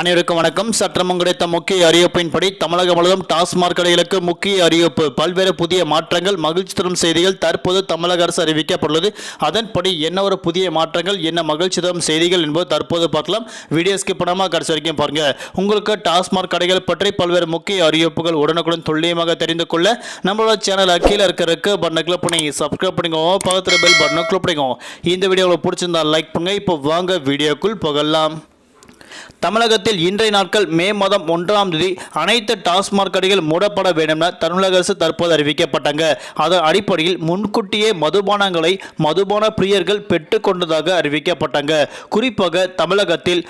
அனைவருக்கும் வணக்கம். சற்றமும் கிடைத்த முக்கிய அறிவிப்பின்படி தமிழகம் முழுவதும் டாஸ்மாக் கடைகளுக்கு முக்கிய அறிவிப்பு. பல்வேறு புதிய மாற்றங்கள் மகிழ்ச்சி தரும் செய்திகள் தற்போது தமிழக அரசு அறிவிக்கப்பட்டுள்ளது. அதன்படி என்ன ஒரு புதிய மாற்றங்கள் என்ன மகிழ்ச்சி தரும் செய்திகள் என்பது தற்போது பார்க்கலாம். வீடியோ ஸ்கிப் பண்ணாமல் கடைசி வரைக்கும் பாருங்க. உங்களுக்கு டாஸ்மாக் கடைகள் பற்றி பல்வேறு முக்கிய அறிவிப்புகள் உடனுக்குடன் துல்லியமாக தெரிந்து கொள்ள நம்மளோட சேனல் கீழே இருக்கிறதுக்கு பட்டனை கிளிக் பண்ணி சப்ஸ்கிரைப் பண்ணிக்கோங்க பக்கத்தில் பெல் பட்டனை கிளிக் பண்ணிக்கோங்க இந்த வீடியோ உங்களுக்கு பிடிச்சிருந்தா லைக் பண்ணுங்க. இப்போ வாங்க வீடியோக்குள் போகலாம். தமிழகத்தில் இன்றைய நாட்கள் மே மாதம் ஒன்றாம் தேதி அனைத்து டாஸ்மாக் கடைகள் மூடப்பட வேண்டும் என தமிழக அரசு தற்போது அறிவிக்கப்பட்டாங்க. அதன் அடிப்படையில் முன்கூட்டியே மதுபானங்களை மதுபான பிரியர்கள் பெற்றுக்கொண்டதாக அறிவிக்கப்பட்டாங்க. குறிப்பாக தமிழகத்தில்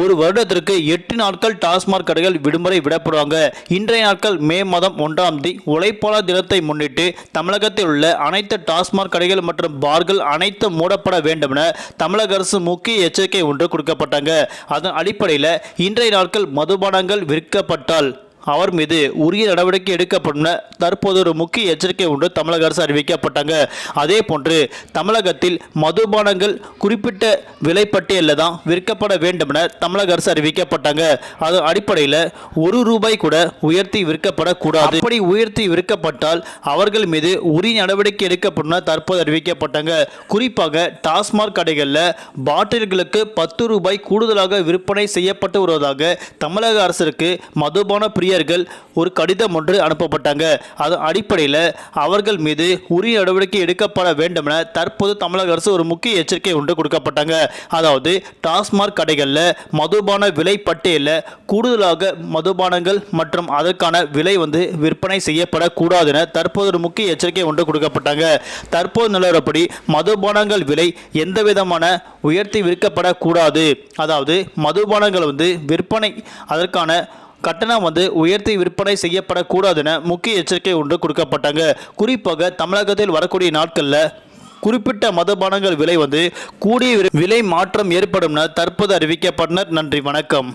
ஒரு வருடத்திற்கு எட்டு நாட்கள் டாஸ்மாக் கடைகள் விடுமுறை விடப்படுவாங்க. இன்றைய நாட்கள் மே மாதம் ஒன்றாம் தேதி உழைப்பாளர் தினத்தை முன்னிட்டு தமிழகத்தில் உள்ள அனைத்து டாஸ்மாக் கடைகள் மற்றும் பார்கள் அனைத்தும் மூடப்பட வேண்டும் என தமிழக அரசு முக்கிய எச்சரிக்கை ஒன்று கொடுக்கப்பட்டாங்க. அதன் அடிப்படையில் இன்றைய நாட்கள் மதுபானங்கள் விற்கப்பட்டால் அவர் மீது உரிய நடவடிக்கை எடுக்கப்படும் தற்போது ஒரு முக்கிய எச்சரிக்கை ஒன்று தமிழக அரசு அறிவிக்கப்பட்டாங்க. அதே போன்று தமிழகத்தில் மதுபானங்கள் குறிப்பிட்ட விலைப்பட்டியலில் தான் விற்கப்பட வேண்டும் என தமிழக அரசு அறிவிக்கப்பட்டாங்க. அது அடிப்படையில் ஒரு ரூபாய் கூட உயர்த்தி விற்கப்படக்கூடாது. அப்படி உயர்த்தி விற்கப்பட்டால் அவர்கள் மீது உரிய நடவடிக்கை எடுக்கப்படும் தற்போது அறிவிக்கப்பட்டாங்க. குறிப்பாக டாஸ்மாக் கடைகளில் பாட்டில்களுக்கு பத்து ரூபாய் கூடுதலாக விற்பனை செய்யப்பட்டு வருவதாக தமிழக அரசிற்கு மதுபான பிரிய ஊழியர்கள் ஒரு கடிதம் ஒன்று அனுப்பப்பட்டாங்க. அதன் அடிப்படையில் அவர்கள் மீது உரிய நடவடிக்கை எடுக்கப்பட வேண்டும் என தற்போது தமிழக அரசு ஒரு முக்கிய எச்சரிக்கை ஒன்று கொடுக்கப்பட்டாங்க. அதாவது டாஸ்மாக் கடைகளில் மதுபான விலை பட்டியலில் கூடுதலாக மதுபானங்கள் மற்றும் அதற்கான விலை வந்து விற்பனை செய்யப்படக்கூடாது என தற்போது ஒரு முக்கிய எச்சரிக்கை ஒன்று கொடுக்கப்பட்டாங்க. தற்போது நிலவரப்படி மதுபானங்கள் விலை எந்த விதமான உயர்த்தி விற்கப்படக்கூடாது. அதாவது மதுபானங்கள் வந்து விற்பனை அதற்கான கட்டணம் வந்து உயர்த்தி விற்பனை செய்யப்படக்கூடாது என முக்கிய எச்சரிக்கை ஒன்று கொடுக்கப்பட்டாங்க. குறிப்பாக தமிழகத்தில் வரக்கூடிய நாட்களில் குறிப்பிட்ட மதுபானங்கள் விலை வந்து கூடிய விலை மாற்றம் ஏற்படும் என தற்போது அறிவிக்கப்பட்டனர். நன்றி வணக்கம்.